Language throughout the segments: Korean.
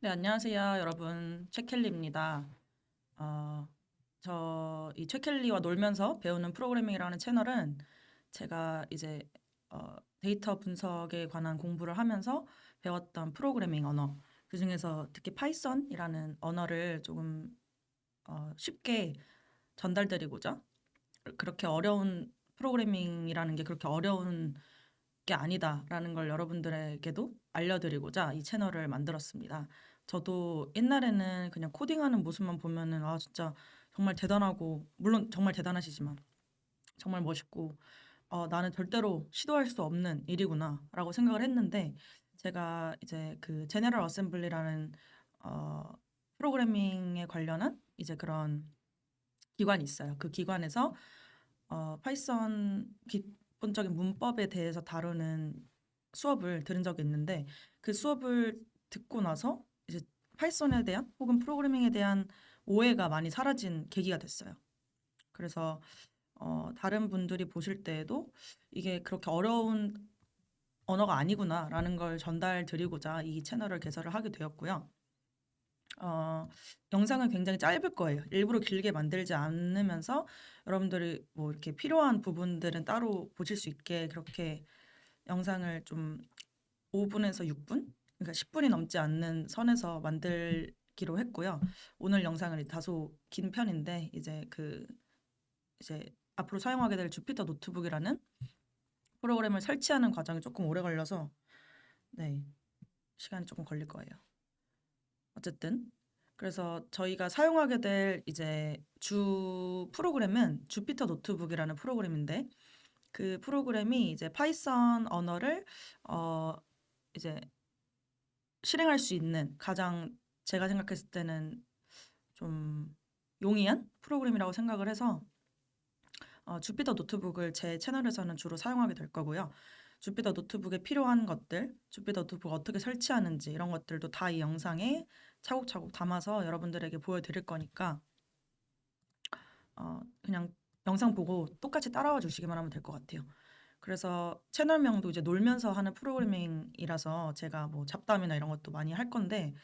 네, 안녕하세요, 여러분. 최켈리입니다. 어, 저 이 최켈리와 놀면서 배우는 프로그래밍이라는 채널은 제가 이제 어, 데이터 분석에 관한 공부를 하면서 배웠던 프로그래밍 언어, 그 중에서 특히 파이썬이라는 언어를 조금 어, 쉽게 전달드리고자 그렇게 어려운 프로그래밍이라는 게 그렇게 어려운 게 아니다라는 걸 여러분들에게도 알려드리고자 이 채널을 만들었습니다. 저도 옛날에는 그냥 코딩하는 모습만 보면은 아 진짜 정말 대단하고 물론 정말 대단하시지만 정말 멋있고 어, 나는 절대로 시도할 수 없는 일이구나라고 생각을 했는데 제가 이제 그 제너럴 어셈블리라는 어, 프로그래밍에 관련한 이제 그런 기관이 있어요. 그 기관에서 어, 파이썬 기본적인 문법에 대해서 다루는 수업을 들은 적이 있는데 그 수업을 듣고 나서 파이썬에 대한 혹은 프로그래밍에 대한 오해가 많이 사라진 계기가 됐어요. 그래서 어, 다른 분들이 보실 때에도 이게 그렇게 어려운 언어가 아니구나라는 걸 전달 드리고자 이 채널을 개설을 하게 되었고요. 어, 영상은 굉장히 짧을 거예요. 일부러 길게 만들지 않으면서 여러분들이 뭐 이렇게 필요한 부분들은 따로 보실 수 있게 그렇게 영상을 좀 5분에서 6분? 그러니까 10분이 넘지 않는 선에서 만들기로 했고요. 오늘 영상은 다소 긴 편인데 이제 그 이제 앞으로 사용하게 될 주피터 노트북이라는 프로그램을 설치하는 과정이 조금 오래 걸려서 네. 시간이 조금 걸릴 거예요. 어쨌든 그래서 저희가 사용하게 될 이제 주 프로그램은 주피터 노트북이라는 프로그램인데 그 프로그램이 이제 파이썬 언어를 어 이제 실행할 수 있는 가장 제가 생각했을 때는 좀 용이한 프로그램이라고 생각을 해서 어, 주피터 노트북을 제 채널에서는 주로 사용하게 될 거고요. 주피터 노트북에 필요한 것들, 주피터 노트북 어떻게 설치하는지 이런 것들도 다 이 영상에 차곡차곡 담아서 여러분들에게 보여드릴 거니까 어, 그냥 영상 보고 똑같이 따라와 주시기만 하면 될 것 같아요. 그래서 채널명도 이제 놀면서 하는 프로그래밍이라서 제가 뭐 잡담이나 이런 것도 많이 할 건데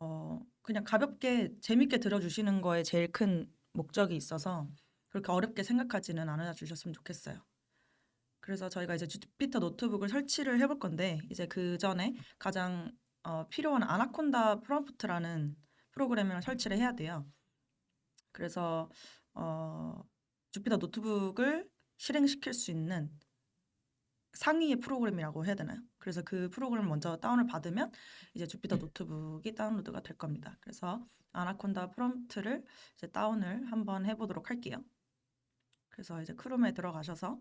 어, 그냥 가볍게 재밌게 들어주시는 거에 제일 큰 목적이 있어서 그렇게 어렵게 생각하지는 않아 주셨으면 좋겠어요. 그래서 저희가 이제 주피터 노트북을 설치를 해볼 건데 이제 그 전에 가장 어, 필요한 아나콘다 프롬프트라는 프로그램을 설치를 해야 돼요. 그래서 어, 주피터 노트북을 실행시킬 수 있는 상위의 프로그램이라고 해야 되나요? 그래서 그 프로그램을 먼저 다운을 받으면 이제 주피터 노트북이 다운로드가 될 겁니다. 그래서 아나콘다 프롬프트를 이제 다운을 한번 해보도록 할게요. 그래서 이제 크롬에 들어가셔서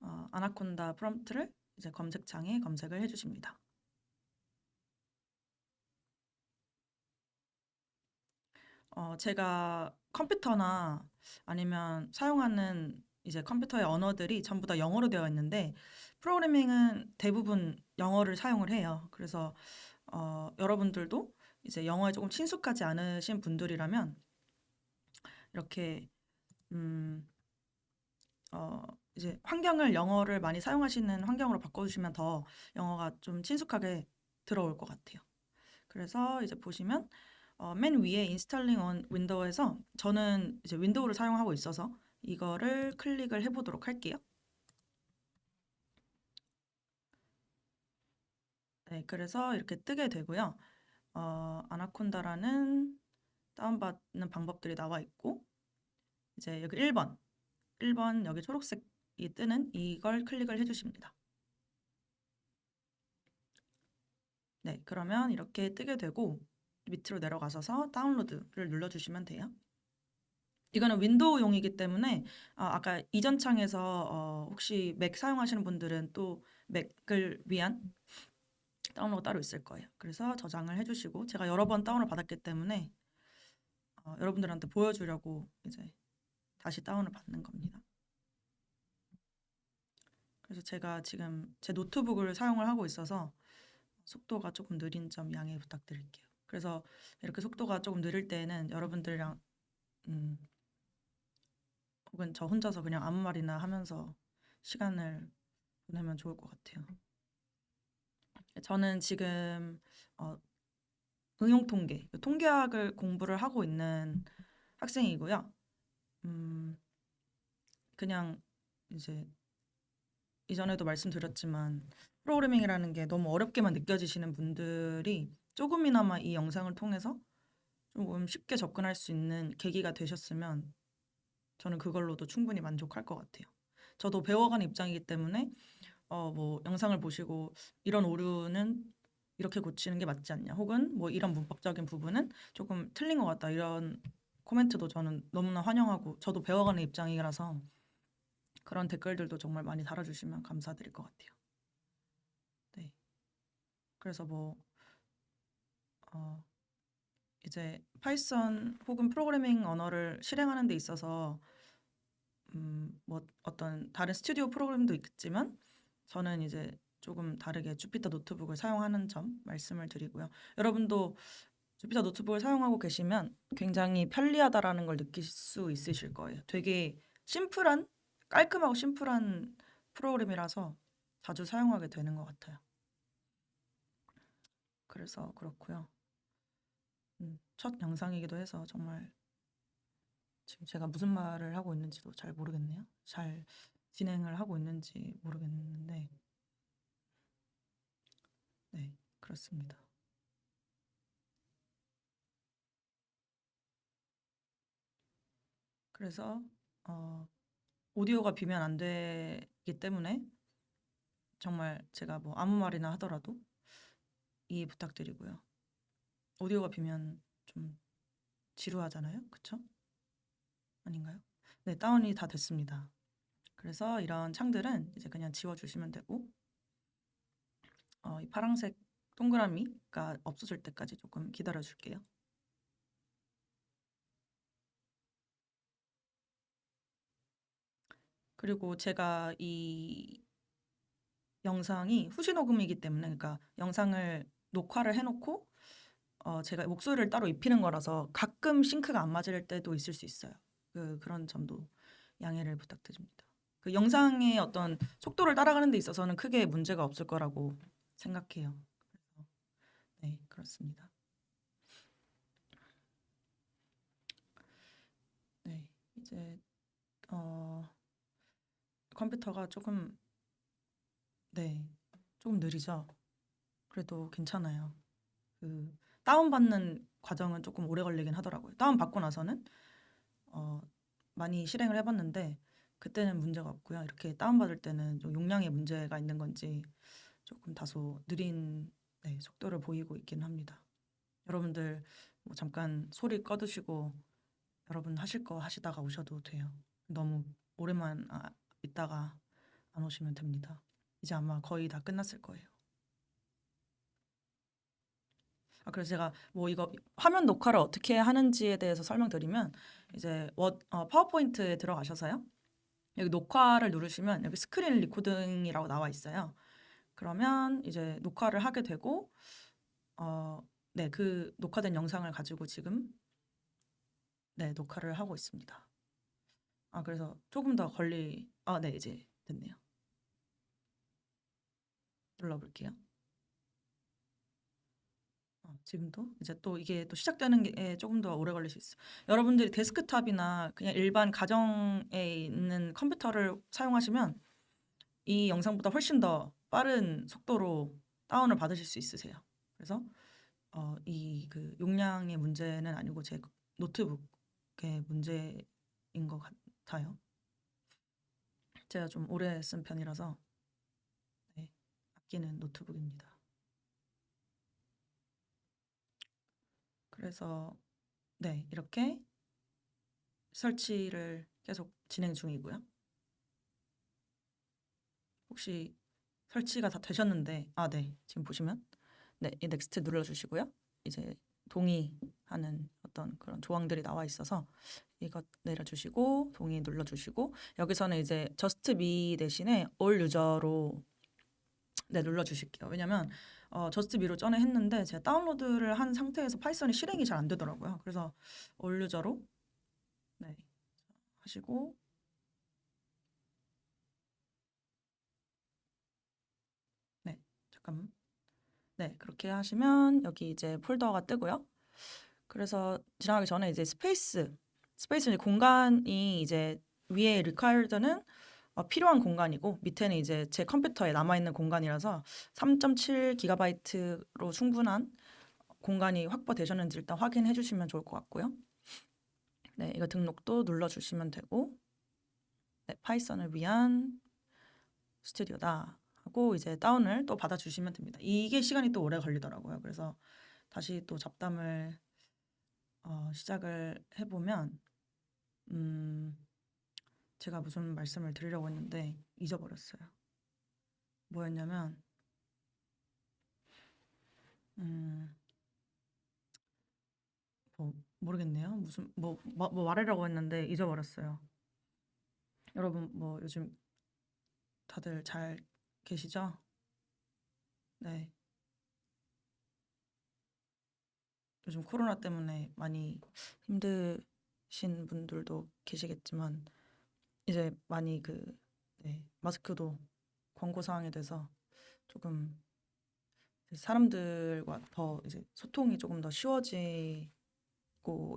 어, 아나콘다 프롬프트를 이제 검색창에 검색을 해주십니다. 어, 제가 컴퓨터나 아니면 사용하는 이제 컴퓨터의 언어들이 전부 다 영어로 되어 있는데 프로그래밍은 대부분 영어를 사용을 해요. 그래서 어, 여러분들도 이제 영어에 조금 친숙하지 않으신 분들이라면 이렇게 음, 어, 이제 환경을 영어를 많이 사용하시는 환경으로 바꿔주시면 더 영어가 좀 친숙하게 들어올 것 같아요. 그래서 이제 보시면 어, 맨 위에 installing on window에서 저는 이제 윈도우를 사용하고 있어서 이거를 클릭을 해보도록 할게요. 네, 그래서 이렇게 뜨게 되고요. 어, 아나콘다라는 다운받는 방법들이 나와 있고 이제 여기 1번 1번 여기 초록색이 뜨는 이걸 클릭을 해주십니다. 네, 그러면 이렇게 뜨게 되고 밑으로 내려가셔서 다운로드를 눌러주시면 돼요. 이거는 윈도우용이기 때문에 어, 아까 이전 창에서 어, 혹시 맥 사용하시는 분들은 또 맥을 위한 다운로드 따로 있을 거예요. 그래서 저장을 해주시고 제가 여러 번 다운을 받았기 때문에 어, 여러분들한테 보여주려고 이제 다시 다운을 받는 겁니다. 그래서 제가 지금 제 노트북을 사용을 하고 있어서 속도가 조금 느린 점 양해 부탁드릴게요. 그래서 이렇게 속도가 조금 느릴 때는 여러분들이랑 음, 혹은 저 혼자서 그냥 아무 말이나 하면서 시간을 보내면 좋을 것 같아요. 저는 지금 어, 응용 통계, 통계학을 공부를 하고 있는 학생이고요. 음, 그냥 이제 이전에도 말씀드렸지만 프로그래밍이라는 게 너무 어렵게만 느껴지시는 분들이 조금이나마 이 영상을 통해서 조금 쉽게 접근할 수 있는 계기가 되셨으면 저는 그걸로도 충분히 만족할 것 같아요. 저도 배워가는 입장이기 때문에 어, 뭐 영상을 보시고 이런 오류는 이렇게 고치는 게 맞지 않냐, 혹은 뭐 이런 문법적인 부분은 조금 틀린 것 같다 이런 코멘트도 저는 너무나 환영하고 저도 배워가는 입장이라서 그런 댓글들도 정말 많이 달아주시면 감사드릴 것 같아요. 네. 그래서 뭐 어, 이제 파이썬 혹은 프로그래밍 언어를 실행하는 데 있어서 음, 뭐 어떤 다른 스튜디오 프로그램도 있겠지만 저는 이제 조금 다르게 주피터 노트북을 사용하는 점 말씀을 드리고요. 여러분도 주피터 노트북을 사용하고 계시면 굉장히 편리하다라는 걸 느낄 수 있으실 거예요. 되게 심플한 깔끔하고 심플한 프로그램이라서 자주 사용하게 되는 것 같아요. 그래서 그렇고요. 음, 첫 영상이기도 해서 정말 지금 제가 무슨 말을 하고 있는지도 잘 모르겠네요. 잘 진행을 하고 있는지 모르겠는데, 네, 그렇습니다. 그래서 어, 오디오가 비면 안 되기 때문에 정말 제가 뭐 아무 말이나 하더라도 이해 부탁드리고요. 오디오가 비면 좀 지루하잖아요. 그쵸? 아닌가요? 네, 다운이 다 됐습니다. 그래서 이런 창들은 이제 그냥 지워주시면 되고 어, 이 파란색 동그라미가 없어질 때까지 조금 기다려 줄게요. 그리고 제가 이 영상이 후시 녹음이기 때문에 그러니까 영상을 녹화를 해놓고 어, 제가 목소리를 따로 입히는 거라서 가끔 싱크가 안 맞을 때도 있을 수 있어요. 그 그런 점도 양해를 부탁드립니다. 그 영상의 어떤 속도를 따라가는 데 있어서는 크게 문제가 없을 거라고 생각해요. 네, 그렇습니다. 네, 이제 어, 컴퓨터가 조금 네, 조금 느리죠. 그래도 괜찮아요. 그 다운받는 과정은 조금 오래 걸리긴 하더라고요. 다운받고 나서는 어, 많이 실행을 해봤는데 그때는 문제가 없고요. 이렇게 다운받을 때는 좀 용량에 문제가 있는 건지 조금 다소 느린 네, 속도를 보이고 있긴 합니다. 여러분들 뭐 잠깐 소리 꺼두시고 여러분 하실 거 하시다가 오셔도 돼요. 너무 오래만 아, 있다가 안 오시면 됩니다. 이제 아마 거의 다 끝났을 거예요. 아, 그래서 제가 뭐 이거 화면 녹화를 어떻게 하는지에 대해서 설명드리면 이제 워, 어, 파워포인트에 들어가셔서요. 여기 녹화를 누르시면 여기 스크린 리코딩이라고 나와 있어요. 그러면 이제 녹화를 하게 되고 어, 네, 그 녹화된 영상을 가지고 지금 네, 녹화를 하고 있습니다. 아, 그래서 조금 더 걸리 아, 네, 이제 됐네요. 눌러 볼게요. 어, 지금도 이제 또 이게 또 시작되는 게 조금 더 오래 걸릴 수 있어요. 여러분들이 데스크탑이나 그냥 일반 가정에 있는 컴퓨터를 사용하시면 이 영상보다 훨씬 더 빠른 속도로 다운을 받으실 수 있으세요. 그래서 어, 이 그 용량의 문제는 아니고 제 노트북의 문제인 것 같아요. 제가 좀 오래 쓴 편이라서 네, 아끼는 노트북입니다. 그래서 네, 이렇게 설치를 계속 진행 중이고요. 혹시 설치가 다 되셨는데 아, 네. 지금 보시면 네, 이 넥스트 눌러 주시고요. 이제 동의하는 어떤 그런 조항들이 나와 있어서 이것 내려 주시고 동의 눌러 주시고 여기서는 이제 저스트 미 대신에 올 유저로 네, 눌러 주실게요. 왜냐면 어, 저스트 미로 전에 했는데 제가 다운로드를 한 상태에서 파이썬이 실행이 잘 안 되더라고요. 그래서 올 유저로 네, 하시고 네, 잠깐만. 네, 그렇게 하시면 여기 이제 폴더가 뜨고요. 그래서 지나가기 전에 이제 스페이스, 스페이스는 공간이 이제 위에 어, 필요한 공간이고 밑에는 이제 제 컴퓨터에 남아 있는 공간이라서 3.7 기가바이트로 충분한 공간이 확보되셨는지 일단 확인해 주시면 좋을 것 같고요. 네, 이거 등록도 눌러 주시면 되고 네, 파이썬을 위한 스튜디오다 하고 이제 다운을 또 받아 주시면 됩니다. 이게 시간이 또 오래 걸리더라고요. 그래서 다시 또 잡담을 어, 시작을 해보면 음, 제가 무슨 말씀을 드리려고 했는데 잊어버렸어요. 뭐였냐면 음, 뭐 모르겠네요. 무슨 뭐, 뭐, 뭐 말하려고 했는데 잊어버렸어요. 여러분 뭐 요즘 다들 잘 계시죠? 네. 요즘 코로나 때문에 많이 힘드신 분들도 계시겠지만 이제 많이 그 네, 마스크도 권고 사항이 돼서 조금 사람들과 더 이제 소통이 조금 더 쉬워지고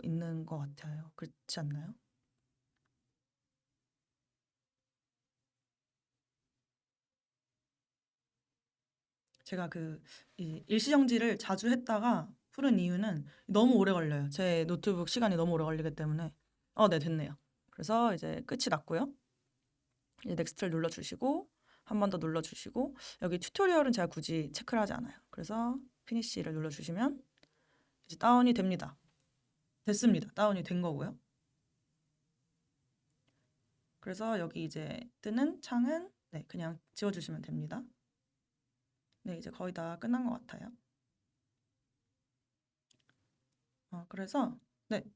있는 것 같아요. 그렇지 않나요? 제가 그 이 일시정지를 자주 했다가 푸는 이유는 너무 오래 걸려요. 제 노트북 시간이 너무 오래 걸리기 때문에. 어, 네, 됐네요. 그래서 이제 끝이 났고요. 이제 넥스트를 눌러주시고 한 번 더 눌러주시고 여기 튜토리얼은 제가 굳이 체크를 하지 않아요. 그래서 피니시를 눌러주시면 이제 다운이 됩니다. 됐습니다. 다운이 된 거고요. 그래서 여기 이제 뜨는 창은 네, 그냥 지워주시면 됩니다. 네, 이제 거의 다 끝난 것 같아요. 어, 그래서 네, 음,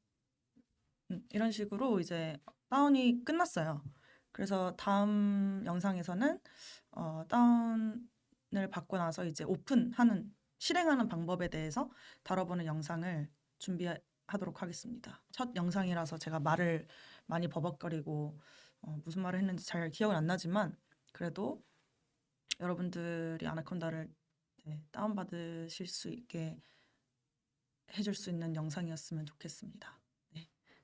이런 식으로 이제 다운이 끝났어요. 그래서 다음 영상에서는 어, 다운을 받고 나서 이제 오픈하는 실행하는 방법에 대해서 다뤄보는 영상을 준비하도록 하겠습니다. 첫 영상이라서 제가 말을 많이 버벅거리고 어, 무슨 말을 했는지 잘 기억은 안 나지만 그래도 여러분들이 아나콘다를 네, 다운받으실 수 있게 해줄 수 있는 영상이었으면 좋겠습니다.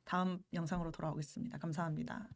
네, 다음 영상으로 돌아오겠습니다. 감사합니다.